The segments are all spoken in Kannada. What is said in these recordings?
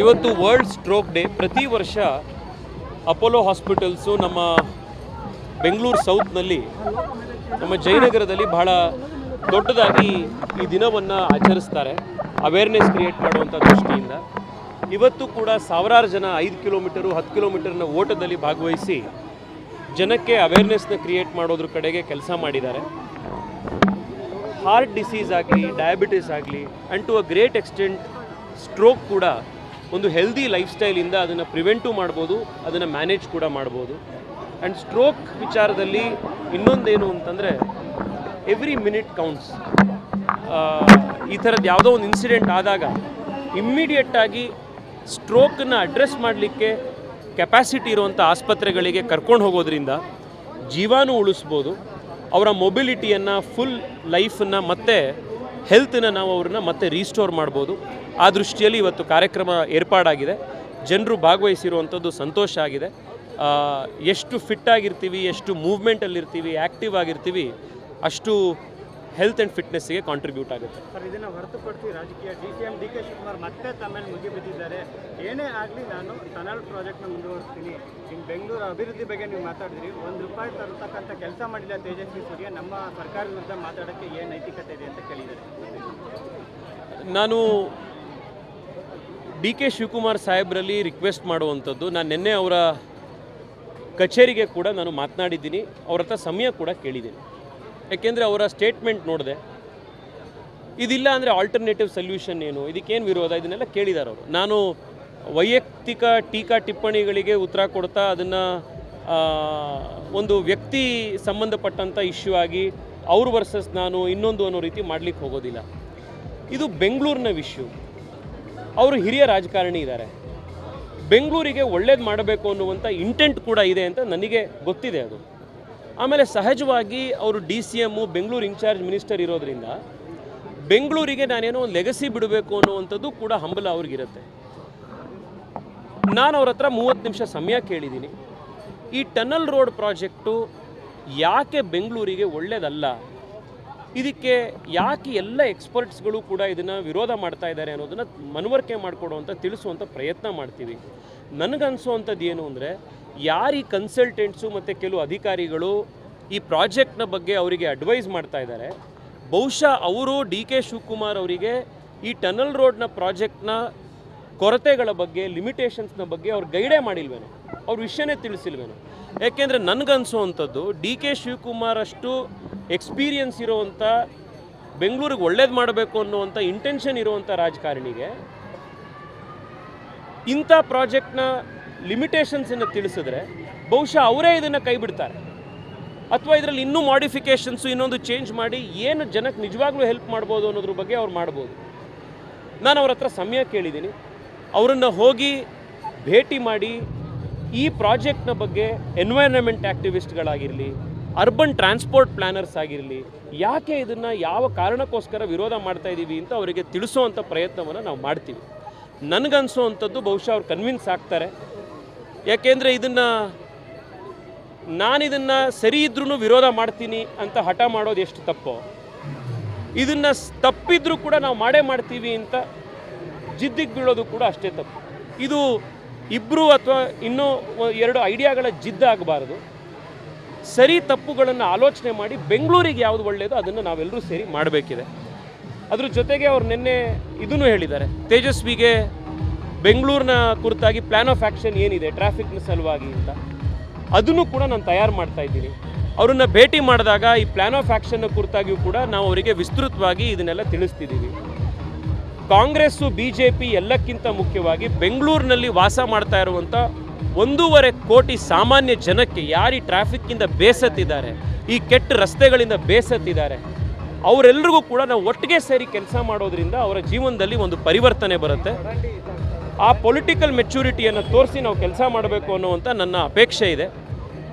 ಇವತ್ತು ವರ್ಲ್ಡ್ ಸ್ಟ್ರೋಕ್ ಡೇ ಪ್ರತಿ ವರ್ಷ ಅಪೋಲೋ ಹಾಸ್ಪಿಟಲ್ಸು ನಮ್ಮ ಬೆಂಗಳೂರು ಸೌತ್ನಲ್ಲಿ ನಮ್ಮ ಜಯನಗರದಲ್ಲಿ ಬಹಳ ದೊಡ್ಡದಾಗಿ ಈ ದಿನವನ್ನು ಆಚರಿಸ್ತಾರೆ. ಅವೇರ್ನೆಸ್ ಕ್ರಿಯೇಟ್ ಮಾಡುವಂಥ ದೃಷ್ಟಿಯಿಂದ. ಇವತ್ತು ಕೂಡ ಸಾವಿರಾರು ಜನ ಐದು ಕಿಲೋಮೀಟರು, ಹತ್ತು ಕಿಲೋಮೀಟರ್ನ ಓಟದಲ್ಲಿ ಭಾಗವಹಿಸಿ ಜನಕ್ಕೆ ಅವೇರ್ನೆಸ್ನ ಕ್ರಿಯೇಟ್ ಮಾಡೋದ್ರ ಕಡೆಗೆ ಕೆಲಸ ಮಾಡಿದ್ದಾರೆ. ಹಾರ್ಟ್ ಡಿಸೀಸ್ ಆಗಲಿ ಡಯಾಬಿಟಿಸ್ ಆಗಲಿ and to a great extent stroke ಕೂಡ ಒಂದು ಹೆಲ್ದಿ ಲೈಫ್ ಸ್ಟೈಲಿಂದ ಅದನ್ನು ಪ್ರಿವೆಂಟು ಮಾಡ್ಬೋದು, ಅದನ್ನು ಮ್ಯಾನೇಜ್ ಕೂಡ ಮಾಡ್ಬೋದು. ಆ್ಯಂಡ್ ಸ್ಟ್ರೋಕ್ ವಿಚಾರದಲ್ಲಿ ಇನ್ನೊಂದೇನು ಅಂತಂದರೆ ಎವ್ರಿ ಮಿನಿಟ್ ಕೌಂಟ್ಸ್ ಈ ಥರದ್ದು ಯಾವುದೋ ಒಂದು ಇನ್ಸಿಡೆಂಟ್ ಆದಾಗ ಇಮ್ಮಿಡಿಯೇಟಾಗಿ ಸ್ಟ್ರೋಕನ್ನು ಅಡ್ರೆಸ್ ಮಾಡಲಿಕ್ಕೆ ಕೆಪಾಸಿಟಿ ಇರುವಂಥ ಆಸ್ಪತ್ರೆಗಳಿಗೆ ಕರ್ಕೊಂಡು ಹೋಗೋದ್ರಿಂದ ಜೀವಾನು ಉಳಿಸ್ಬೋದು, ಅವರ ಮೊಬಿಲಿಟಿಯನ್ನು ಫುಲ್ ಲೈಫನ್ನು ಮತ್ತೆ ಹೆಲ್ತನ್ನ ನಾವು ಅವ್ರನ್ನ ಮತ್ತೆ ರೀಸ್ಟೋರ್ ಮಾಡ್ಬೋದು. ಆ ದೃಷ್ಟಿಯಲ್ಲಿ ಇವತ್ತು ಕಾರ್ಯಕ್ರಮ ಏರ್ಪಾಡಾಗಿದೆ. ಜನರು ಭಾಗವಹಿಸಿರುವಂಥದ್ದು ಸಂತೋಷ ಆಗಿದೆ. ಎಷ್ಟು ಫಿಟ್ ಆಗಿರ್ತೀವಿ, ಎಷ್ಟು ಮೂವ್ಮೆಂಟಲ್ಲಿರ್ತೀವಿ ಆ್ಯಕ್ಟಿವ್ ಆಗಿರ್ತೀವಿ, ಅಷ್ಟು ಹೆಲ್ತ್ ಆ್ಯಂಡ್ ಫಿಟ್ನೆಸ್ಗೆ ಕಾಂಟ್ರಿಬ್ಯೂಟ್ ಆಗುತ್ತೆ. ಸರ್ ಇದನ್ನು ಹೊರತುಪಡಿಸಿ ರಾಜಕೀಯ D C M D K Shivakumar ಮತ್ತೆ ತಮ್ಮೇಲೆ ಮುಗಿಬಿದ್ದಿದ್ದಾರೆ ಏನೇ ಆಗಲಿ ನಾನು ಟನಲ್ ಪ್ರಾಜೆಕ್ಟ್ನ ಮುಂದುವರಿಸ್ತೀನಿ. ಇನ್ನು ಬೆಂಗಳೂರು ಅಭಿವೃದ್ಧಿ ಬಗ್ಗೆ ನೀವು ಮಾತಾಡಿದ್ರಿ. ಒಂದು ರೂಪಾಯಿ ತರತಕ್ಕಂಥ ಕೆಲಸ ಮಾಡಿಲ್ಲ ತೇಜಸ್ವಿ ಸೂರ್ಯ. ನಮ್ಮ ಸರ್ಕಾರದ ವಿರುದ್ಧ ಮಾತಾಡೋಕ್ಕೆ ಏನು ನೈತಿಕತೆ ಇದೆ ಅಂತ ಕೇಳಿದ್ದಾರೆ. ನಾನು ಡಿ ಕೆ ಶಿವಕುಮಾರ್ ಸಾಹೇಬ್ರಲ್ಲಿ ರಿಕ್ವೆಸ್ಟ್ ಮಾಡುವಂಥದ್ದು ನಾನು ನಿನ್ನೆ ಅವರ ಕಚೇರಿಗೆ ಕೂಡ ನಾನು ಮಾತನಾಡಿದ್ದೀನಿ. ಅವ್ರ ಹತ್ರ ಸಮಯ ಕೂಡ ಕೇಳಿದ್ದೀನಿ. ಯಾಕೆಂದರೆ ಅವರ ಸ್ಟೇಟ್ಮೆಂಟ್ ನೋಡಿದೆ. ಇದಿಲ್ಲ ಅಂದರೆ ಆಲ್ಟರ್ನೇಟಿವ್ ಸೊಲ್ಯೂಷನ್ ಏನು? ಇದಕ್ಕೇನು ವಿರೋಧ? ಇದನ್ನೆಲ್ಲ ಕೇಳಿದ್ದಾರೆ ಅವರು. ನಾನು ವೈಯಕ್ತಿಕ ಟೀಕಾ ಟಿಪ್ಪಣಿಗಳಿಗೆ ಉತ್ತರ ಕೊಡ್ತಾ ಅದನ್ನು ಒಂದು ವ್ಯಕ್ತಿ ಸಂಬಂಧಪಟ್ಟಂಥ ಇಶ್ಯೂ ಆಗಿ ಅವ್ರ ವರ್ಸಸ್ ನಾನು ಇನ್ನೊಂದು ಅನ್ನೋ ರೀತಿ ಮಾಡಲಿಕ್ಕೆ ಹೋಗೋದಿಲ್ಲ. ಇದು ಬೆಂಗಳೂರಿನ ವಿಷಯ. ಅವರು ಹಿರಿಯ ರಾಜಕಾರಣಿ ಇದ್ದಾರೆ ಬೆಂಗಳೂರಿಗೆ ಒಳ್ಳೇದು ಮಾಡಬೇಕು ಅನ್ನುವಂಥ ಇಂಟೆಂಟ್ ಕೂಡ ಇದೆ ಅಂತ ನನಗೆ ಗೊತ್ತಿದೆ ಅದು. ಆಮೇಲೆ ಸಹಜವಾಗಿ ಅವರು D C M, Bengaluru in charge minister ಇರೋದ್ರಿಂದ ಬೆಂಗಳೂರಿಗೆ ನಾನೇನೋ ಒಂದು ಲೆಗಸಿ ಬಿಡಬೇಕು ಅನ್ನುವಂಥದ್ದು ಕೂಡ ಹಂಬಲ ಅವ್ರಿಗಿರುತ್ತೆ. ನಾನು ಅವ್ರ ಹತ್ರ ಮೂವತ್ತು ನಿಮಿಷ ಸಮಯ ಕೇಳಿದ್ದೀನಿ. ಈ ಟನಲ್ ರೋಡ್ ಪ್ರಾಜೆಕ್ಟು ಯಾಕೆ ಬೆಂಗಳೂರಿಗೆ ಒಳ್ಳೇದಲ್ಲ? ಇದಕ್ಕೆ ಯಾಕೆ ಎಲ್ಲ ಎಕ್ಸ್ಪರ್ಟ್ಸ್ಗಳು ಕೂಡ ಇದನ್ನು ವಿರೋಧ ಮಾಡ್ತಾ ಇದ್ದಾರೆ ಅನ್ನೋದನ್ನು ಮನವರಿಕೆ ಮಾಡಿಕೊಡುವಂಥ ತಿಳಿಸುವಂಥ ಪ್ರಯತ್ನ ಮಾಡ್ತೀವಿ. ನನಗನ್ಸೋ ಅಂಥದ್ದು ಏನು ಅಂದರೆ ಯಾರು ಈ ಕನ್ಸಲ್ಟೆಂಟ್ಸು ಮತ್ತು ಕೆಲವು ಅಧಿಕಾರಿಗಳು ಈ ಪ್ರಾಜೆಕ್ಟ್ನ ಬಗ್ಗೆ ಅವರಿಗೆ ಅಡ್ವೈಸ್ ಮಾಡ್ತಾ ಇದ್ದಾರೆ. ಬಹುಶಃ ಅವರು ಡಿ ಕೆ ಶಿವಕುಮಾರ್ ಅವರಿಗೆ ಈ ಟನಲ್ ರೋಡ್ನ ಪ್ರಾಜೆಕ್ಟ್ನ ಕೊರತೆಗಳ ಬಗ್ಗೆ ಲಿಮಿಟೇಷನ್ಸ್ನ ಬಗ್ಗೆ ಅವ್ರು ಗೈಡೇ ಮಾಡಿಲ್ವೇನೋ. ಅವ್ರ ವಿಷಯನೇ ತಿಳಿಸಿಲ್ವೇನೋ. ಯಾಕೆಂದರೆ ನನಗನ್ಸುವಂಥದ್ದು ಡಿ ಕೆ ಶಿವಕುಮಾರ್ ಅಷ್ಟು ಎಕ್ಸ್ಪೀರಿಯನ್ಸ್ ಇರುವಂಥ, ಬೆಂಗಳೂರಿಗೆ ಒಳ್ಳೇದು ಮಾಡಬೇಕು ಅನ್ನುವಂಥ ಇಂಟೆನ್ಷನ್ ಇರುವಂಥ ರಾಜಕಾರಣಿಗೆ ಇಂಥ ಪ್ರಾಜೆಕ್ಟ್ನ ಲಿಮಿಟೇಷನ್ಸನ್ನು ತಿಳಿಸಿದ್ರೆ ಬಹುಶಃ ಅವರೇ ಇದನ್ನು ಕೈ ಬಿಡ್ತಾರೆ ಅಥವಾ ಇದರಲ್ಲಿ ಇನ್ನೂ ಮಾಡಿಫಿಕೇಷನ್ಸು ಇನ್ನೊಂದು ಚೇಂಜ್ ಮಾಡಿ ಏನು ಜನಕ್ಕೆ ನಿಜವಾಗ್ಲೂ ಹೆಲ್ಪ್ ಮಾಡ್ಬೋದು ಅನ್ನೋದ್ರ ಬಗ್ಗೆ ಅವ್ರು ಮಾಡ್ಬೋದು. ನಾನು ಅವ್ರ ಹತ್ರ ಸಮಯ ಕೇಳಿದ್ದೀನಿ. ಅವರನ್ನು ಹೋಗಿ ಭೇಟಿ ಮಾಡಿ ಈ ಪ್ರಾಜೆಕ್ಟ್ನ ಬಗ್ಗೆ ಎನ್ವೈರನ್ಮೆಂಟ್ ಆ್ಯಕ್ಟಿವಿಸ್ಟ್ಗಳಾಗಿರಲಿ ಅರ್ಬನ್ ಟ್ರಾನ್ಸ್ಪೋರ್ಟ್ ಪ್ಲ್ಯಾನರ್ಸ್ ಆಗಿರಲಿ, ಯಾಕೆ ಇದನ್ನು ಯಾವ ಕಾರಣಕ್ಕೋಸ್ಕರ ವಿರೋಧ ಮಾಡ್ತಾ ಇದ್ದೀವಿ ಅಂತ ಅವರಿಗೆ ತಿಳಿಸೋವಂಥ ಪ್ರಯತ್ನವನ್ನು ನಾವು ಮಾಡ್ತೀವಿ. ನನಗನ್ಸೋವಂಥದ್ದು ಬಹುಶಃ ಅವ್ರು ಕನ್ವಿನ್ಸ್ ಆಗ್ತಾರೆ. ಯಾಕೆಂದರೆ ಇದನ್ನು ನಾನಿದನ್ನು ಸರಿ ಇದ್ರೂ ವಿರೋಧ ಮಾಡ್ತೀನಿ ಅಂತ ಹಠ ಮಾಡೋದು ಎಷ್ಟು ತಪ್ಪು? ಇದನ್ನು ತಪ್ಪಿದ್ರೂ ಕೂಡ ನಾವು ಮಾಡೇ ಮಾಡ್ತೀವಿ ಅಂತ ಜಿದ್ದಿಗೆ ಬೀಳೋದು ಕೂಡ ಅಷ್ಟೇ ತಪ್ಪು. ಇದು ಇಬ್ಬರು ಅಥವಾ ಇನ್ನೂ ಎರಡು ಐಡಿಯಾಗಳ ಜಿದ್ದಾಗಬಾರ್ದು ಸರಿ ತಪ್ಪುಗಳನ್ನು ಆಲೋಚನೆ ಮಾಡಿ ಬೆಂಗಳೂರಿಗೆ ಯಾವುದು ಒಳ್ಳೆಯದು ಅದನ್ನು ನಾವೆಲ್ಲರೂ ಸೇರಿ ಮಾಡಬೇಕಿದೆ. ಅದ್ರ ಜೊತೆಗೆ ಅವ್ರು ನಿನ್ನೆ ಇದನ್ನು ಹೇಳಿದ್ದಾರೆ. ತೇಜಸ್ವಿಗೆ ಬೆಂಗಳೂರಿನ ಕುರಿತಾಗಿ ಪ್ಲ್ಯಾನ್ ಆಫ್ ಆ್ಯಕ್ಷನ್ ಏನಿದೆ ಟ್ರಾಫಿಕ್ನ ಸಲುವಾಗಿ ಅಂತ. ಅದನ್ನು ಕೂಡ ನಾನು ತಯಾರು ಮಾಡ್ತಾ ಇದ್ದೀನಿ. ಅವರನ್ನ ಭೇಟಿ ಮಾಡಿದಾಗ ಈ ಪ್ಲ್ಯಾನ್ ಆಫ್ ಆ್ಯಕ್ಷನ್ನ ಕುರಿತಾಗಿಯೂ ಕೂಡ ನಾವು ಅವರಿಗೆ ವಿಸ್ತೃತವಾಗಿ ಇದನ್ನೆಲ್ಲ ತಿಳಿಸ್ತಿದ್ದೀವಿ. ಕಾಂಗ್ರೆಸ್ಸು ಬಿ ಜೆ ಪಿ ಎಲ್ಲಕ್ಕಿಂತ ಮುಖ್ಯವಾಗಿ ಬೆಂಗಳೂರಿನಲ್ಲಿ ವಾಸ ಮಾಡ್ತಾ ಇರುವಂಥ ಒಂದೂವರೆ ಕೋಟಿ ಸಾಮಾನ್ಯ ಜನಕ್ಕೆ ಯಾರು ಟ್ರಾಫಿಕ್ಕಿಂದ ಬೇಸತ್ತಿದ್ದಾರೆ, ಈ ಕೆಟ್ಟ ರಸ್ತೆಗಳಿಂದ ಬೇಸತ್ತಿದ್ದಾರೆ ಅವರೆಲ್ಲರಿಗೂ ಕೂಡ ನಾವು ಒಟ್ಟಿಗೆ ಸೇರಿ ಕೆಲಸ ಮಾಡೋದ್ರಿಂದ ಅವರ ಜೀವನದಲ್ಲಿ ಒಂದು ಪರಿವರ್ತನೆ ಬರುತ್ತೆ. ಆ ಪೊಲಿಟಿಕಲ್ ಮೆಚ್ಯೂರಿಟಿಯನ್ನು ತೋರಿಸಿ ನಾವು ಕೆಲಸ ಮಾಡಬೇಕು ಅನ್ನುವಂಥ ನನ್ನ ಅಪೇಕ್ಷೆ ಇದೆ.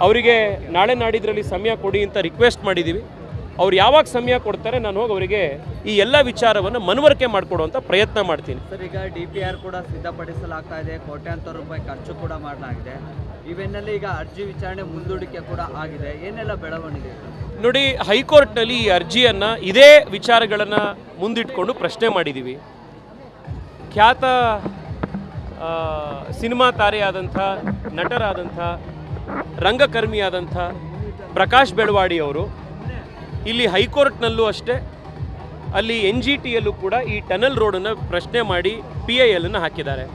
ಅವರಿಗೆ ನಾಳೆ ನಾಡಿದ್ರಲ್ಲಿ ಸಮಯ ಕೊಡಿ ಅಂತ ರಿಕ್ವೆಸ್ಟ್ ಮಾಡಿದ್ದೀವಿ ಅವ್ರು ಯಾವಾಗ ಸಮಯ ಕೊಡ್ತಾರೆ ನಾನು ಹೋಗಿ ಅವರಿಗೆ ಈ ಎಲ್ಲ ವಿಚಾರವನ್ನು ಮನವರಿಕೆ ಮಾಡಿಕೊಡುವಂಥ ಪ್ರಯತ್ನ ಮಾಡ್ತೀನಿ. ಸರ್ ಈಗ ಡಿ ಪಿ ಆರ್ ಕೂಡ ಸಿದ್ಧಪಡಿಸಲಾಗ್ತಾ ಇದೆ. ಕೋಟ್ಯಾಂತರ ರೂಪಾಯಿ ಖರ್ಚು ಕೂಡ ಮಾಡಲಾಗಿದೆ. ಇವೆನ್ನೆಲ್ಲ ಈಗ ಅರ್ಜಿ ವಿಚಾರಣೆ ಮುಂದೂಡಿಕೆ ಕೂಡ ಆಗಿದೆ. ಏನೆಲ್ಲ ಬೆಳವಣಿಗೆ ನೋಡಿ ಹೈಕೋರ್ಟ್ನಲ್ಲಿ ಈ ಅರ್ಜಿಯನ್ನು ಇದೇ ವಿಚಾರಗಳನ್ನು ಮುಂದಿಟ್ಕೊಂಡು ಪ್ರಶ್ನೆ ಮಾಡಿದ್ದೀವಿ ಖ್ಯಾತ ಸಿನಿಮಾ ತಾರೆಯಾದಂಥ ನಟರಾದಂಥ ರಂಗಕರ್ಮಿಯಾದಂಥ ಪ್ರಕಾಶ್ ಬೆಳವಾಡಿ ಅವರು, ಇಲ್ಲಿ ಹೈಕೋರ್ಟ್ನಲ್ಲೂ ಅಷ್ಟೇ, ಅಲ್ಲಿ ಎನ್ ಜಿ ಟಿಯಲ್ಲೂ ಕೂಡ ಈ ಟನಲ್ ರೋಡನ್ನು ಪ್ರಶ್ನೆ ಮಾಡಿ ಪಿ ಐ ಎಲ್ ಹಾಕಿದ್ದಾರೆ.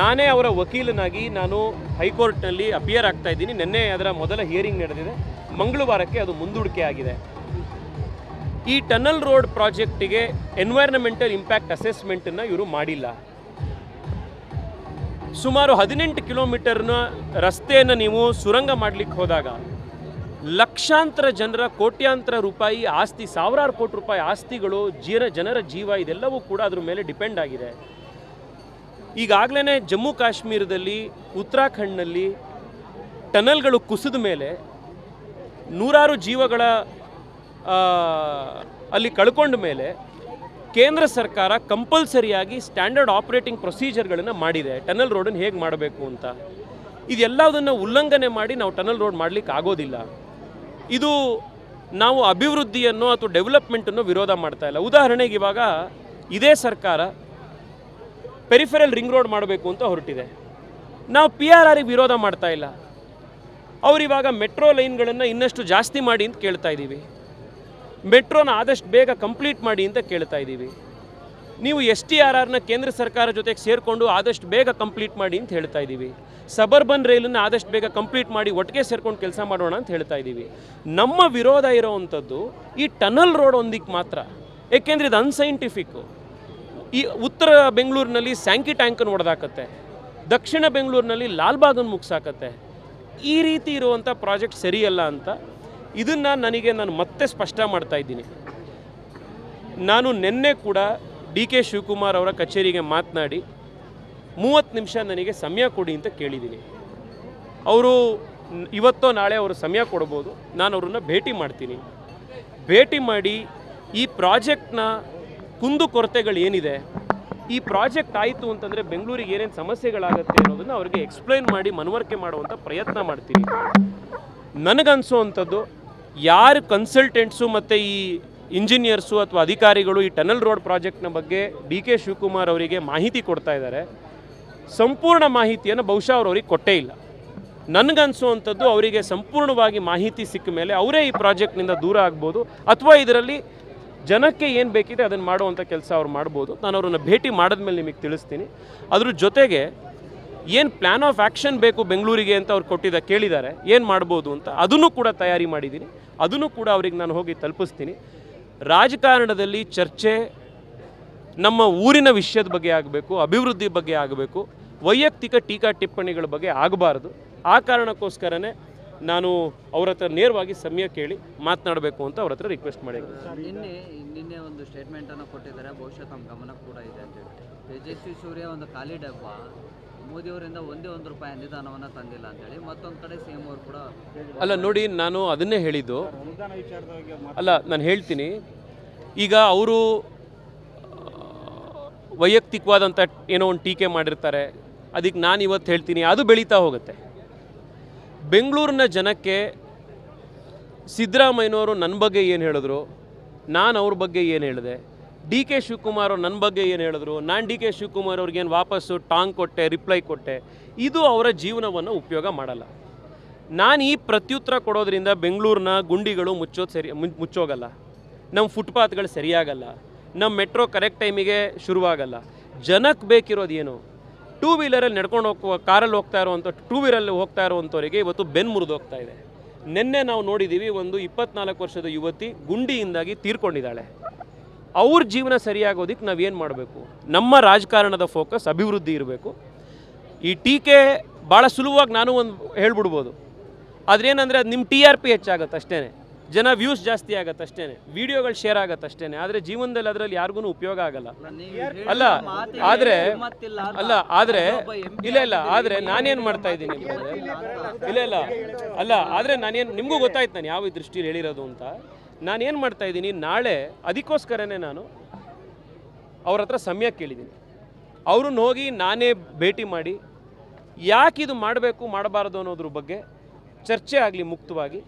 ನಾನೇ ಅವರ ವಕೀಲನಾಗಿ ನಾನು ಹೈಕೋರ್ಟ್ನಲ್ಲಿ ಅಪಿಯರ್ ಆಗ್ತಾ ಇದ್ದೀನಿ. ನಿನ್ನೆ ಅದರ ಮೊದಲ ಹಿಯರಿಂಗ್ ನಡೆದಿದೆ. ಮಂಗಳವಾರಕ್ಕೆ ಅದು ಮುಂದೂಡಿಕೆ ಆಗಿದೆ. ಈ ಟನಲ್ ರೋಡ್ ಪ್ರಾಜೆಕ್ಟಿಗೆ ಎನ್ವೈರ್ನಮೆಂಟಲ್ ಇಂಪ್ಯಾಕ್ಟ್ ಅಸೆಸ್ಮೆಂಟನ್ನು ಇವರು ಮಾಡಿಲ್ಲ. ಸುಮಾರು ಹದಿನೆಂಟು ಕಿಲೋಮೀಟರ್ನ ರಸ್ತೆಯನ್ನು ನೀವು ಸುರಂಗ ಮಾಡಲಿಕ್ಕೆ ಹೋದಾಗ ಲಕ್ಷಾಂತರ ಜನರ, ಕೋಟ್ಯಾಂತರ ರೂಪಾಯಿ ಆಸ್ತಿ, ಸಾವಿರಾರು ಕೋಟಿ ರೂಪಾಯಿ ಆಸ್ತಿಗಳು, ಜೀರ, ಜನರ ಜೀವ ಇದೆಲ್ಲವೂ ಕೂಡ ಅದ್ರ ಮೇಲೆ ಡಿಪೆಂಡ್ ಆಗಿದೆ. ಈಗಾಗಲೇ ಜಮ್ಮು ಕಾಶ್ಮೀರದಲ್ಲಿ, ಉತ್ತರಾಖಂಡ್ನಲ್ಲಿ ಟನಲ್ಗಳು ಕುಸಿದ ಮೇಲೆ ನೂರಾರು ಜೀವಗಳ ಅಲ್ಲಿ ಕಳ್ಕೊಂಡ ಮೇಲೆ ಕೇಂದ್ರ ಸರ್ಕಾರ ಕಂಪಲ್ಸರಿಯಾಗಿ ಸ್ಟ್ಯಾಂಡರ್ಡ್ ಆಪರೇಟಿಂಗ್ ಪ್ರೊಸೀಜರ್ಗಳನ್ನು ಮಾಡಿದೆ. ಟನಲ್ ರೋಡನ್ನು ಹೇಗೆ ಮಾಡಬೇಕು ಅಂತ. ಇದೆಲ್ಲದನ್ನು ಉಲ್ಲಂಘನೆ ಮಾಡಿ ನಾವು ಟನಲ್ ರೋಡ್ ಮಾಡಲಿಕ್ಕೆ ಆಗೋದಿಲ್ಲ. ಇದು ನಾವು ಅಭಿವೃದ್ಧಿಯನ್ನು ಅಥವಾ ಡೆವಲಪ್ಮೆಂಟನ್ನು ವಿರೋಧ ಮಾಡ್ತಾ ಇಲ್ಲ. ಉದಾಹರಣೆಗೆ ಇವಾಗ ಇದೇ ಸರ್ಕಾರ ಪೆರಿಫೆರಲ್ ರಿಂಗ್ ರೋಡ್ ಮಾಡಬೇಕು ಅಂತ ಹೊರಟಿದೆ. ನಾವು ಪಿ ಆರ್ ಆರಿಗೆ ವಿರೋಧ ಮಾಡ್ತಾ ಇಲ್ಲ. ಅವರಿವಾಗ ಮೆಟ್ರೋ ಲೈನ್ಗಳನ್ನು ಇನ್ನಷ್ಟು ಜಾಸ್ತಿ ಮಾಡಿ ಅಂತ ಕೇಳ್ತಾ ಇದ್ದೀವಿ. ಮೆಟ್ರೋನ ಆದಷ್ಟು ಬೇಗ ಕಂಪ್ಲೀಟ್ ಮಾಡಿ ಅಂತ ಕೇಳ್ತಾ ಇದ್ದೀವಿ. ನೀವು ಎಸ್ ಟಿ ಆರ್ ಆರ್ನ ಕೇಂದ್ರ ಸರ್ಕಾರ ಜೊತೆಗೆ ಸೇರಿಕೊಂಡು ಆದಷ್ಟು ಬೇಗ ಕಂಪ್ಲೀಟ್ ಮಾಡಿ ಅಂತ ಹೇಳ್ತಾ ಇದ್ದೀವಿ. ಸಬರ್ಬನ್ ರೈಲನ್ನು ಆದಷ್ಟು ಬೇಗ ಕಂಪ್ಲೀಟ್ ಮಾಡಿ ಒಟ್ಟಿಗೆ ಸೇರ್ಕೊಂಡು ಕೆಲಸ ಮಾಡೋಣ ಅಂತ ಹೇಳ್ತಾ ಇದ್ದೀವಿ. ನಮ್ಮ ವಿರೋಧ ಇರೋವಂಥದ್ದು ಈ ಟನಲ್ ರೋಡ್ ಒಂದಿಕ್ಕೆ ಮಾತ್ರ. ಏಕೆಂದರೆ ಇದು ಅನ್ಸೈಂಟಿಫಿಕ್ಕು ಈ ಉತ್ತರ ಬೆಂಗಳೂರಿನಲ್ಲಿ ಸ್ಯಾಂಕಿ ಟ್ಯಾಂಕನ್ನು ಹೊಡೆದಾಕತ್ತೆ ದಕ್ಷಿಣ ಬೆಂಗಳೂರಿನಲ್ಲಿ ಲಾಲ್ಬಾಗನ್ನು ಮುಗಿಸಾಕತ್ತೆ. ಈ ರೀತಿ ಇರುವಂಥ ಪ್ರಾಜೆಕ್ಟ್ ಸರಿಯಲ್ಲ ಅಂತ ಇದನ್ನು ನನಗೆ ನಾನು ಮತ್ತೆ ಸ್ಪಷ್ಟ ಮಾಡ್ತಾ ಇದ್ದೀನಿ. ನಾನು ನಿನ್ನೆ ಕೂಡ ಡಿ ಕೆ ಶಿವಕುಮಾರ್ ಅವರ ಕಚೇರಿಗೆ ಮಾತನಾಡಿ ಮೂವತ್ತು ನಿಮಿಷ ನನಗೆ ಸಮಯ ಕೊಡಿ ಅಂತ ಕೇಳಿದ್ದೀನಿ. ಅವರು ಇವತ್ತೋ ನಾಳೆ ಅವರು ಸಮಯ ಕೊಡ್ಬೋದು. ನಾನು ಅವ್ರನ್ನ ಭೇಟಿ ಮಾಡ್ತೀನಿ. ಭೇಟಿ ಮಾಡಿ ಈ ಪ್ರಾಜೆಕ್ಟ್ನ ಕುಂದು ಕೊರತೆಗಳು ಏನಿದೆ, ಈ ಪ್ರಾಜೆಕ್ಟ್ ಆಯಿತು ಅಂತಂದರೆ ಬೆಂಗಳೂರಿಗೆ ಏನೇನು ಸಮಸ್ಯೆಗಳಾಗುತ್ತೆ ಅನ್ನೋದನ್ನು ಅವ್ರಿಗೆ ಎಕ್ಸ್ಪ್ಲೈನ್ ಮಾಡಿ ಮನವರಿಕೆ ಮಾಡುವಂಥ ಪ್ರಯತ್ನ ಮಾಡ್ತೀನಿ. ನನಗನ್ಸೋವಂಥದ್ದು ಯಾರು ಕನ್ಸಲ್ಟೆಂಟ್ಸು ಮತ್ತು ಈ ಇಂಜಿನಿಯರ್ಸು ಅಥವಾ ಅಧಿಕಾರಿಗಳು ಈ ಟನಲ್ ರೋಡ್ ಪ್ರಾಜೆಕ್ಟ್ನ ಬಗ್ಗೆ ಡಿ ಕೆ ಶಿವಕುಮಾರ್ ಅವರಿಗೆ ಮಾಹಿತಿ ಕೊಡ್ತಾ ಇದ್ದಾರೆ. ಸಂಪೂರ್ಣ ಮಾಹಿತಿಯನ್ನು ಬಹುಶಃ ಅವ್ರು ಅವ್ರಿಗೆ ಕೊಟ್ಟೇ ಇಲ್ಲ. ನನಗನ್ಸುವಂಥದ್ದು ಅವರಿಗೆ ಸಂಪೂರ್ಣವಾಗಿ ಮಾಹಿತಿ ಸಿಕ್ಕ ಮೇಲೆ ಅವರೇ ಈ ಪ್ರಾಜೆಕ್ಟ್ನಿಂದ ದೂರ ಆಗ್ಬೋದು ಅಥವಾ ಇದರಲ್ಲಿ ಜನಕ್ಕೆ ಏನು ಬೇಕಿದೆ ಅದನ್ನು ಮಾಡುವಂಥ ಕೆಲಸ ಅವ್ರು ಮಾಡ್ಬೋದು. ನಾನು ಅವ್ರನ್ನ ಭೇಟಿ ಮಾಡಿದ್ಮೇಲೆ ನಿಮಗೆ ತಿಳಿಸ್ತೀನಿ. ಅದ್ರ ಜೊತೆಗೆ ಏನು ಪ್ಲ್ಯಾನ್ ಆಫ್ ಆ್ಯಕ್ಷನ್ ಬೇಕು ಬೆಂಗಳೂರಿಗೆ ಅಂತ ಅವ್ರು ಕೊಟ್ಟಿದ್ದ ಕೇಳಿದ್ದಾರೆ. ಏನು ಮಾಡ್ಬೋದು ಅಂತ ಅದನ್ನು ಕೂಡ ತಯಾರಿ ಮಾಡಿದ್ದೀನಿ. ಅದನ್ನು ಕೂಡ ಅವ್ರಿಗೆ ನಾನು ಹೋಗಿ ತಲುಪಿಸ್ತೀನಿ. ರಾಜಕಾರಣದಲ್ಲಿ ಚರ್ಚೆ ನಮ್ಮ ಊರಿನ ವಿಷಯದ ಬಗ್ಗೆ ಆಗಬೇಕು, ಅಭಿವೃದ್ಧಿ ಬಗ್ಗೆ ಆಗಬೇಕು, ವೈಯಕ್ತಿಕ ಟೀಕಾ ಟಿಪ್ಪಣಿಗಳ ಬಗ್ಗೆ ಆಗಬಾರ್ದು. ಆ ಕಾರಣಕ್ಕೋಸ್ಕರನೇ ನಾನು ಅವ್ರ ಹತ್ರ ನೇರವಾಗಿ ಸಮಯ ಕೇಳಿ ಮಾತನಾಡಬೇಕು ಅಂತ ಅವ್ರ ಹತ್ರ ರಿಕ್ವೆಸ್ಟ್ ಮಾಡಿದ್ದೀನಿ. ನಿನ್ನೆ ನಿನ್ನೆ ಒಂದು ಸ್ಟೇಟ್ಮೆಂಟ್ ಅನ್ನು ಕೊಟ್ಟಿದ್ದಾರೆ. ಬಹುಶಃ ತಮ್ಮ ಗಮನ ಕೂಡ ಇದೆ ಅಂತ ಹೇಳಿ ತೇಜಸ್ವಿ ಸೂರ್ಯ ಒಂದು ಖಾಲಿ ಡಬ್ಬ. ಮೋದಿಯವರಿಂದ ಒಂದೇ ಒಂದು ರೂಪಾಯಿ ಅನುದಾನವನ್ನು ತಂದಿಲ್ಲ ಅಂತೇಳಿ ಮತ್ತೊಂದು ಕಡೆ ಸಿಎಂ ಅವರು ಕೂಡ ಅಲ್ಲ ನೋಡಿ ನಾನು ಅದನ್ನೇ ಹೇಳಿದ್ದು. ಅಲ್ಲ ನಾನು ಹೇಳ್ತೀನಿ. ಈಗ ಅವರು ವೈಯಕ್ತಿಕವಾದಂಥ ಏನೋ ಒಂದು ಟೀಕೆ ಮಾಡಿರ್ತಾರೆ. ಅದಕ್ಕೆ ನಾನು ಇವತ್ತು ಹೇಳ್ತೀನಿ. ಅದು ಬೆಳೀತಾ ಹೋಗುತ್ತೆ. ಬೆಂಗಳೂರಿನ ಜನಕ್ಕೆ ಸಿದ್ದರಾಮಯ್ಯನವರು ನನ್ನ ಬಗ್ಗೆ ಏನು ಹೇಳಿದ್ರು? ನಾನು ಅವ್ರ ಬಗ್ಗೆ ಏನು ಹೇಳಿದೆ? ಡಿ ಕೆ ಶಿವಕುಮಾರ್ ನನ್ನ ಬಗ್ಗೆ ಏನು ಹೇಳಿದ್ರು? ನಾನು ಡಿ ಕೆ ಶಿವಕುಮಾರ್ ಅವ್ರಿಗೇನು ವಾಪಸ್ಸು ಟಾಂಗ್ ಕೊಟ್ಟೆ, ರಿಪ್ಲೈ ಕೊಟ್ಟೆ? ಇದು ಅವರ ಜೀವನವನ್ನು ಉಪಯೋಗ ಮಾಡಲ್ಲ. ನಾನು ಈ ಪ್ರತ್ಯುತ್ತರ ಕೊಡೋದ್ರಿಂದ ಬೆಂಗಳೂರಿನ ಗುಂಡಿಗಳು ಮುಚ್ಚೋದು ಸರಿ ಮುಚ್ಚೋಗಲ್ಲ. ನಮ್ಮ ಫುಟ್ಪಾತ್ಗಳು ಸರಿಯಾಗಲ್ಲ. ನಮ್ಮ ಮೆಟ್ರೋ ಕರೆಕ್ಟ್ ಟೈಮಿಗೆ ಶುರುವಾಗಲ್ಲ. ಜನಕ್ಕೆ ಬೇಕಿರೋದು ಏನು? ಟೂ ವೀಲರಲ್ಲಿ ನಡ್ಕೊಂಡು ಹೋಗುವ ಕಾರಲ್ಲಿ ಹೋಗ್ತಾ ಇರುವಂಥ, ಟೂ ವೀಲರಲ್ಲಿ ಹೋಗ್ತಾ ಇರುವಂಥವರಿಗೆ ಇವತ್ತು ಬೆನ್ನು ಮುರಿದೋಗ್ತಾ ಇದೆ. ನಿನ್ನೆ ನಾವು ನೋಡಿದ್ದೀವಿ ಒಂದು ಇಪ್ಪತ್ನಾಲ್ಕು ವರ್ಷದ ಯುವತಿ ಗುಂಡಿಯಿಂದಾಗಿ ತೀರ್ಕೊಂಡಿದ್ದಾಳೆ. ಅವ್ರ ಜೀವನ ಸರಿಯಾಗೋದಕ್ಕೆ ನಾವೇನು ಮಾಡಬೇಕು ನಮ್ಮ ರಾಜಕಾರಣದ ಫೋಕಸ್ ಅಭಿವೃದ್ಧಿ ಇರಬೇಕು ಈ ಟೀಕೆ ಭಾಳ ಸುಲಭವಾಗಿ ನಾನು ಒಂದು ಹೇಳ್ಬಿಡ್ಬೋದು ಆದ್ರೇನಂದರೆ ಅದು ನಿಮ್ಮ ಟಿ ಆರ್ ಪಿ ಹೆಚ್ಚಾಗತ್ತೆ ಅಷ್ಟೇ ಜನ ವ್ಯೂಸ್ ಜಾಸ್ತಿ ಆಗತ್ತೆ ಅಷ್ಟೇ ವಿಡಿಯೋಗಳು ಶೇರ್ ಆಗತ್ತೆ ಅಷ್ಟೇ ಆದರೆ ಜೀವನದಲ್ಲಿ ಅದರಲ್ಲಿ ಯಾರಿಗೂ ಉಪಯೋಗ ಆಗಲ್ಲ ಅಲ್ಲ ಆದರೆ ಅಲ್ಲ ಆದರೆ ಇಲ್ಲ ಇಲ್ಲ ಆದರೆ ನಾನೇನು ಮಾಡ್ತಾ ಇದ್ದೀನಿ ಇಲ್ಲ ಇಲ್ಲ ಅಲ್ಲ ಆದರೆ ನಾನೇನು ನಿಮಗೂ ಗೊತ್ತಾಯ್ತು ನಾನು ಯಾವ ದೃಷ್ಟಿಯಲ್ಲಿ ಹೇಳಿರೋದು ಅಂತ ನಾನೇನು ಮಾಡ್ತಾ ಇದ್ದೀನಿ, ನಾಳೆ ಅದಕ್ಕೋಸ್ಕರನೇ ನಾನು ಅವ್ರ ಹತ್ರ ಸಮಯ ಕೇಳಿದ್ದೀನಿ. ಅವ್ರನ್ನ ಹೋಗಿ ನಾನೇ ಭೇಟಿ ಮಾಡಿ, ಯಾಕೆ ಇದು ಮಾಡಬೇಕು, ಮಾಡಬಾರ್ದು ಅನ್ನೋದ್ರ ಬಗ್ಗೆ ಚರ್ಚೆ ಆಗಲಿ ಮುಕ್ತವಾಗಿ,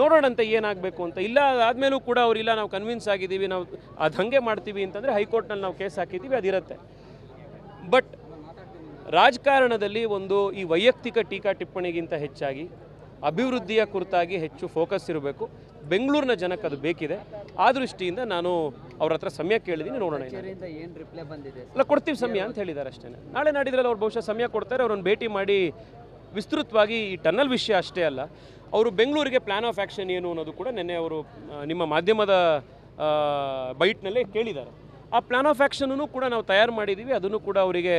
ನೋಡೋಣಂತೆ ಏನಾಗಬೇಕು ಅಂತ. ಇಲ್ಲ ಆದಮೇಲೂ ಕೂಡ ಅವರಿಲ್ಲ ನಾವು ಕನ್ವಿನ್ಸ್ ಆಗಿದ್ದೀವಿ, ನಾವು ಅದು ಹಾಗೆ ಮಾಡ್ತೀವಿ ಅಂತಂದರೆ ಹೈಕೋರ್ಟ್ನಲ್ಲಿ ನಾವು ಕೇಸ್ ಹಾಕಿದ್ದೀವಿ, ಅದಿರುತ್ತೆ. ಬಟ್ ರಾಜಕಾರಣದಲ್ಲಿ ಒಂದು ಈ ವೈಯಕ್ತಿಕ ಟೀಕಾ ಟಿಪ್ಪಣಿಗಿಂತ ಹೆಚ್ಚಾಗಿ ಅಭಿವೃದ್ಧಿಯ ಕುರಿತಾಗಿ ಹೆಚ್ಚು ಫೋಕಸ್ ಇರಬೇಕು. ಬೆಂಗಳೂರಿನ ಜನಕ್ಕೆ ಅದು ಬೇಕಿದೆ. ಆ ದೃಷ್ಟಿಯಿಂದ ನಾನು ಅವ್ರ ಹತ್ರ ಸಮಯ ಕೇಳಿದ್ದೀನಿ ನೋಡೋಣ ಏನಾಗುತ್ತೆ. ಕಚೇರಿಯಿಂದ ಏನು ರಿಪ್ಲೈ ಬಂದಿದೆ ಅಲ್ಲ ಕೊಡ್ತೀವಿ ಸಮಯ ಅಂತ ಹೇಳಿದ್ದಾರೆ ಅಷ್ಟೇ. ನಾಳೆ ನಾಡಿದ್ರಲ್ಲಿ ಅವ್ರು ಬಹುಶಃ ಸಮಯ ಕೊಡ್ತಾರೆ ಅವ್ರನ್ನ ಭೇಟಿ ಮಾಡಿ ವಿಸ್ತೃತವಾಗಿ ಈ ಟನಲ್ ವಿಷಯ ಅಷ್ಟೇ ಅಲ್ಲ ಅವರು ಬೆಂಗಳೂರಿಗೆ ಪ್ಲಾನ್ ಆಫ್ ಆ್ಯಕ್ಷನ್ ಏನು ಅನ್ನೋದು ಕೂಡ ನಿನ್ನೆ ಅವರು ನಿಮ್ಮ ಮಾಧ್ಯಮದ ಬೈಟ್ನಲ್ಲೇ ಕೇಳಿದ್ದಾರೆ. ಆ ಪ್ಲಾನ್ ಆಫ್ ಆ್ಯಕ್ಷನನ್ನು ಕೂಡ ನಾವು ತಯಾರು ಮಾಡಿದ್ದೀವಿ ಅದನ್ನು ಕೂಡ ಅವರಿಗೆ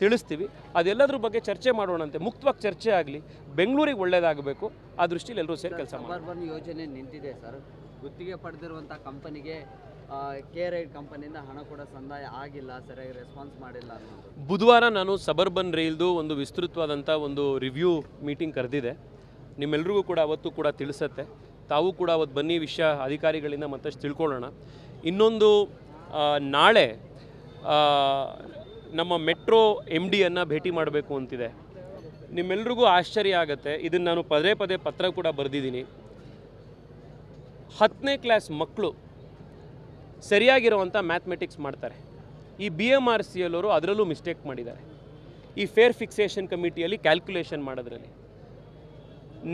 ತಿಳಿಸ್ತೀವಿ. ಅದೆಲ್ಲದ್ರ ಬಗ್ಗೆ ಚರ್ಚೆ ಮಾಡೋಣಂತೆ. ಮುಕ್ತವಾಗಿ ಚರ್ಚೆ ಆಗಲಿ. ಬೆಂಗಳೂರಿಗೆ ಒಳ್ಳೇದಾಗಬೇಕು. ಆ ದೃಷ್ಟಿಯಲ್ಲಿ ಎಲ್ಲರೂ ಸೇರಿ ಕೆಲಸ ಮಾಡಿ ಯೋಜನೆ ನಿಂತಿದೆ ಸರ್. ಗುತ್ತಿಗೆ ಪಡೆದಿರುವಂಥ ಕಂಪನಿಗೆ ಕೆ ರೈಡ್ ಕಂಪನಿಯಿಂದ ಹಣ ಕೂಡ ಸಂದಾಯ ಆಗಿಲ್ಲ. ಸರಿಯಾಗಿ ರೆಸ್ಪಾನ್ಸ್ ಮಾಡಿಲ್ಲ ಬುಧವಾರ ನಾನು ಸಬರ್ಬನ್ ರೈಲ್ದು ಒಂದು ವಿಸ್ತೃತವಾದಂಥ ಒಂದು ರಿವ್ಯೂ ಮೀಟಿಂಗ್ ಕರೆದಿದೆ. ನಿಮ್ಮೆಲ್ರಿಗೂ ಕೂಡ ಅವತ್ತು ಕೂಡ ತಿಳಿಸತ್ತೆ. ತಾವು ಕೂಡ ಅವತ್ತು ಬನ್ನಿ ವಿಷಯ ಅಧಿಕಾರಿಗಳಿಂದ ಮತ್ತಷ್ಟು ತಿಳ್ಕೊಳ್ಳೋಣ. ಇನ್ನೊಂದು ನಾಳೆ ನಮ್ಮ ಮೆಟ್ರೋ ಎಂ ಡಿಯನ್ನು ಭೇಟಿ ಮಾಡಬೇಕು ಅಂತಿದೆ. ನಿಮ್ಮೆಲ್ರಿಗೂ ಆಶ್ಚರ್ಯ ಆಗುತ್ತೆ. ಇದನ್ನು ನಾನು ಪದೇ ಪದೇ ಪತ್ರ ಕೂಡ ಬರೆದಿದ್ದೀನಿ. ಹತ್ತನೇ ಕ್ಲಾಸ್ ಮಕ್ಕಳು ಸರಿಯಾಗಿರುವಂಥ ಮ್ಯಾಥಮೆಟಿಕ್ಸ್ ಮಾಡ್ತಾರೆ. ಈ ಬಿ ಎಂ ಆರ್ ಸಿ ಅದರಲ್ಲೂ ಮಿಸ್ಟೇಕ್ ಮಾಡಿದ್ದಾರೆ. ಈ ಫೇರ್ ಫಿಕ್ಸೇಷನ್ ಕಮಿಟಿಯಲ್ಲಿ ಕ್ಯಾಲ್ಕುಲೇಷನ್ ಮಾಡೋದ್ರಲ್ಲಿ.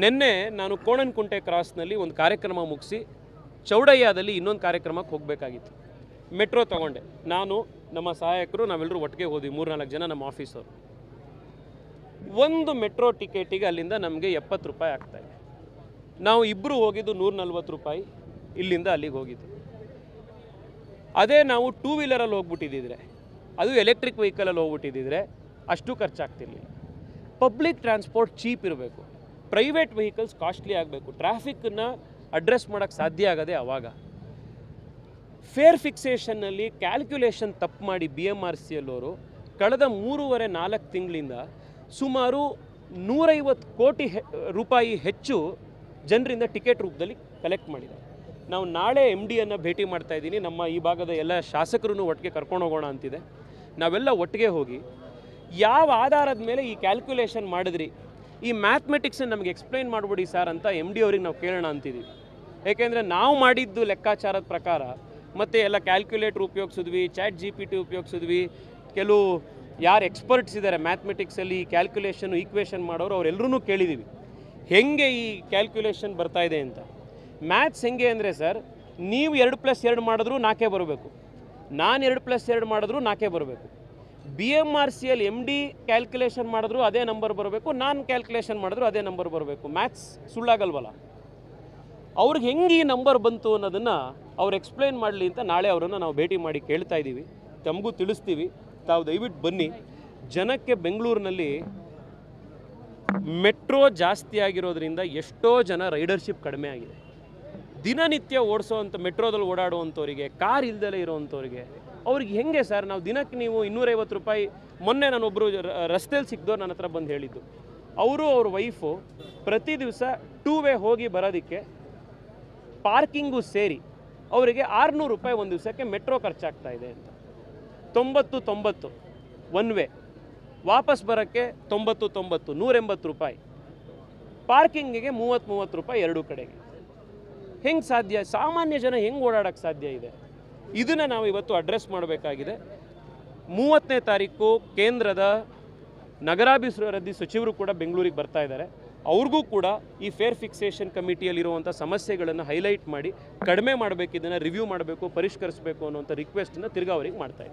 ನಿನ್ನೆ ನಾನು ಕೋಣನಕುಂಟೆ ಕ್ರಾಸ್ನಲ್ಲಿ ಒಂದು ಕಾರ್ಯಕ್ರಮ ಮುಗಿಸಿ, ಚೌಡಯ್ಯದಲ್ಲಿ ಇನ್ನೊಂದು ಕಾರ್ಯಕ್ರಮಕ್ಕೆ ಹೋಗಬೇಕಾಗಿತ್ತು. ಮೆಟ್ರೋ ತಗೊಂಡೆ. ನಾನು ನಮ್ಮ ಸಹಾಯಕರು ನಾವೆಲ್ಲರೂ ಒಟ್ಟಿಗೆ ಹೋದ್ವಿ, ಮೂರ್ನಾಲ್ಕು ಜನ ನಮ್ಮ ಆಫೀಸರು ಒಂದು ಮೆಟ್ರೋ ಟಿಕೆಟಿಗೆ ಅಲ್ಲಿಂದ ನಮಗೆ ಎಪ್ಪತ್ತು ರೂಪಾಯಿ ಆಗ್ತಾಯಿದೆ ನಾವು ಇಬ್ಬರು ಹೋಗಿದ್ದು ನೂರ ನಲ್ವತ್ತು ರೂಪಾಯಿ, ಇಲ್ಲಿಂದ ಅಲ್ಲಿಗೆ ಹೋಗಿದ್ದು. ಅದೇ ನಾವು ಟೂ ವೀಲರಲ್ಲಿ ಹೋಗ್ಬಿಟ್ಟಿದ್ದಿದ್ರೆ, ಅದು ಎಲೆಕ್ಟ್ರಿಕ್ ವೆಹಿಕಲಲ್ಲಿ ಹೋಗ್ಬಿಟ್ಟಿದ್ದಿದ್ರೆ ಅಷ್ಟು ಖರ್ಚಾಗ್ತಿರ್ಲಿಲ್ಲ. ಪಬ್ಲಿಕ್ ಟ್ರಾನ್ಸ್ಪೋರ್ಟ್ ಚೀಪ್ ಇರಬೇಕು. ಪ್ರೈವೇಟ್ ವೆಹಿಕಲ್ಸ್ ಕಾಸ್ಟ್ಲಿ ಆಗಬೇಕು. ಟ್ರಾಫಿಕ್ಕನ್ನು ಅಡ್ರೆಸ್ ಮಾಡೋಕ್ಕೆ ಸಾಧ್ಯ ಆಗೋದೇ ಆವಾಗ ಫೇರ್ ಫಿಕ್ಸೇಷನ್ನಲ್ಲಿ ಕ್ಯಾಲ್ಕ್ಯುಲೇಷನ್ ತಪ್ಪು ಮಾಡಿ ಬಿ ಎಂ ಆರ್ ಸಿ ಎಲ್ಲವರು ಕಳೆದ ಮೂರುವರೆ ನಾಲ್ಕು ತಿಂಗಳಿಂದ ಸುಮಾರು ನೂರೈವತ್ತು ಕೋಟಿ ರೂಪಾಯಿ ಹೆಚ್ಚು ಜನರಿಂದ ಟಿಕೆಟ್ ರೂಪದಲ್ಲಿ ಕಲೆಕ್ಟ್ ಮಾಡಿದ್ದಾರೆ. ನಾವು ನಾಳೆ ಎಂ ಡಿಯನ್ನು ಭೇಟಿ ಮಾಡ್ತಾ ಇದ್ದೀನಿ. ನಮ್ಮ ಈ ಭಾಗದ ಎಲ್ಲ ಶಾಸಕರನ್ನು ಒಟ್ಟಿಗೆ ಕರ್ಕೊಂಡು ಹೋಗೋಣ ಅಂತಿದೆ. ನಾವೆಲ್ಲ ಒಟ್ಟಿಗೆ ಹೋಗಿ ಯಾವ ಆಧಾರದ ಮೇಲೆ ಈ ಕ್ಯಾಲ್ಕುಲೇಷನ್ ಮಾಡಿದ್ರಿ? ಈ ಮ್ಯಾಥಮೆಟಿಕ್ಸನ್ನು ನಮಗೆ ಎಕ್ಸ್ಪ್ಲೈನ್ ಮಾಡಿಬಿಡಿ ಸರ್ ಅಂತ ಎಂ ಡಿ ಅವ್ರಿಗೆ ನಾವು ಕೇಳೋಣ ಅಂತಿದ್ದೀವಿ ಏಕೆಂದರೆ ನಾವು ಮಾಡಿದ್ದು ಲೆಕ್ಕಾಚಾರದ ಪ್ರಕಾರ ಮತ್ತು ಎಲ್ಲ ಕ್ಯಾಲ್ಕುಲೇಟ್ರ್ ಉಪಯೋಗಿಸಿದ್ವಿ ಚಾಟ್ ಜಿ ಪಿ ಟಿ ಉಪಯೋಗಿಸಿದ್ವಿ. ಕೆಲವು ಯಾರು ಎಕ್ಸ್ಪರ್ಟ್ಸ್ ಇದ್ದಾರೆ ಮ್ಯಾಥಮೆಟಿಕ್ಸಲ್ಲಿ ಕ್ಯಾಲ್ಕುಲೇಷನ್ ಈಕ್ವೇಷನ್ ಮಾಡೋರು ಅವರೆಲ್ಲರೂ ಕೇಳಿದ್ದೀವಿ ಹೆಂಗೆ ಈ ಕ್ಯಾಲ್ಕುಲೇಷನ್ ಬರ್ತಾ ಇದೆ ಅಂತ. ಮ್ಯಾಥ್ಸ್ ಹೆಂಗೆ ಅಂದರೆ ಸರ್ ನೀವು ಎರಡು ಪ್ಲಸ್ ಎರಡು ಮಾಡಿದ್ರೂ ನಾಲ್ಕೇ ಬರಬೇಕು. ನಾನು ಎರಡು ಪ್ಲಸ್ ಎರಡು ಮಾಡಿದ್ರೂ ನಾಲ್ಕೇ ಬರಬೇಕು. B M R C L M D calculation ಮಾಡಿದ್ರು ಅದೇ ನಂಬರ್ ಬರಬೇಕು, ನಾನು ಕ್ಯಾಲ್ಕುಲೇಷನ್ ಮಾಡಿದ್ರು ಅದೇ ನಂಬರ್ ಬರಬೇಕು. ಮ್ಯಾಥ್ಸ್ ಸುಳ್ಳಾಗಲ್ವಲ್ಲ? ಅವ್ರಿಗೆ ಹೆಂಗೆ ಈ ನಂಬರ್ ಬಂತು ಅನ್ನೋದನ್ನು ಅವ್ರು ಎಕ್ಸ್ಪ್ಲೈನ್ ಮಾಡಲಿ ಅಂತ ನಾಳೆ ಅವರನ್ನು ನಾವು ಭೇಟಿ ಮಾಡಿ ಕೇಳ್ತಾ ಇದ್ದೀವಿ. ತಮಗೂ ತಿಳಿಸ್ತೀವಿ. ತಾವು ದಯವಿಟ್ಟು ಬನ್ನಿ. ಜನಕ್ಕೆ ಬೆಂಗಳೂರಿನಲ್ಲಿ ಮೆಟ್ರೋ ಜಾಸ್ತಿ ಆಗಿರೋದ್ರಿಂದ ಎಷ್ಟೋ ಜನ ರೈಡರ್ಶಿಪ್ ಕಡಿಮೆ ಆಗಿದೆ. ದಿನನಿತ್ಯ ಓಡಿಸೋವಂಥ ಮೆಟ್ರೋದಲ್ಲಿ ಓಡಾಡುವಂಥವ್ರಿಗೆ, ಕಾರ್ ಇಲ್ದಲೇ ಇರೋವಂಥವ್ರಿಗೆ, ಅವ್ರಿಗೆ ಹೆಂಗೆ ಸರ್ ನಾವು ದಿನಕ್ಕೆ ನೀವು ಇನ್ನೂರೈವತ್ತು ರೂಪಾಯಿ ಮೊನ್ನೆ ನಾನೊಬ್ಬರು ರಸ್ತೆಯಲ್ಲಿ ಸಿಕ್ಕಿದವ್ರು ನನ್ನ ಹತ್ರ ಬಂದು ಹೇಳಿದ್ದು. ಅವರು, ಅವ್ರ ವೈಫು ಪ್ರತಿ ದಿವಸ ಟೂ ವೇ ಹೋಗಿ ಬರೋದಕ್ಕೆ ಪಾರ್ಕಿಂಗು ಸೇರಿ ಅವರಿಗೆ ಆರುನೂರು ರೂಪಾಯಿ ಒಂದು ದಿವಸಕ್ಕೆ ಮೆಟ್ರೋ ಖರ್ಚಾಗ್ತಾ ಇದೆ ಅಂತ. ತೊಂಬತ್ತು ತೊಂಬತ್ತು ಒನ್ ವೇ ವಾಪಸ್ ಬರೋಕ್ಕೆ ತೊಂಬತ್ತು ತೊಂಬತ್ತು, ನೂರೆಂಬತ್ತು ರೂಪಾಯಿ. ಪಾರ್ಕಿಂಗಿಗೆ ಮೂವತ್ತು ಮೂವತ್ತು ರೂಪಾಯಿ ಎರಡೂ ಕಡೆಗೆ. ಹೆಂಗೆ ಸಾಧ್ಯ? ಸಾಮಾನ್ಯ ಜನ ಹೆಂಗೆ ಓಡಾಡೋಕ್ಕೆ ಸಾಧ್ಯ ಇದೆ? ಇದನ್ನು ನಾವು ಇವತ್ತು ಅಡ್ರೆಸ್ ಮಾಡಬೇಕಾಗಿದೆ. ಮೂವತ್ತನೇ ತಾರೀಕು ಕೇಂದ್ರದ ನಗರಾಭಿವೃದ್ಧಿ ಸಚಿವರು ಕೂಡ ಬೆಂಗಳೂರಿಗೆ ಬರ್ತಾ ಇದ್ದಾರೆ. ಅವ್ರಿಗೂ ಕೂಡ ಈ ಫೇರ್ ಫಿಕ್ಸೇಷನ್ ಕಮಿಟಿಯಲ್ಲಿರುವಂಥ ಸಮಸ್ಯೆಗಳನ್ನು ಹೈಲೈಟ್ ಮಾಡಿ ಕಡಿಮೆ ಮಾಡಬೇಕು, ಇದನ್ನು ರಿವ್ಯೂ ಮಾಡಬೇಕು, ಪರಿಷ್ಕರಿಸಬೇಕು ಅನ್ನುವಂಥ ರಿಕ್ವೆಸ್ಟನ್ನು ತಿರ್ಗಾ ಅವರಿಗೆ ಮಾಡ್ತಾ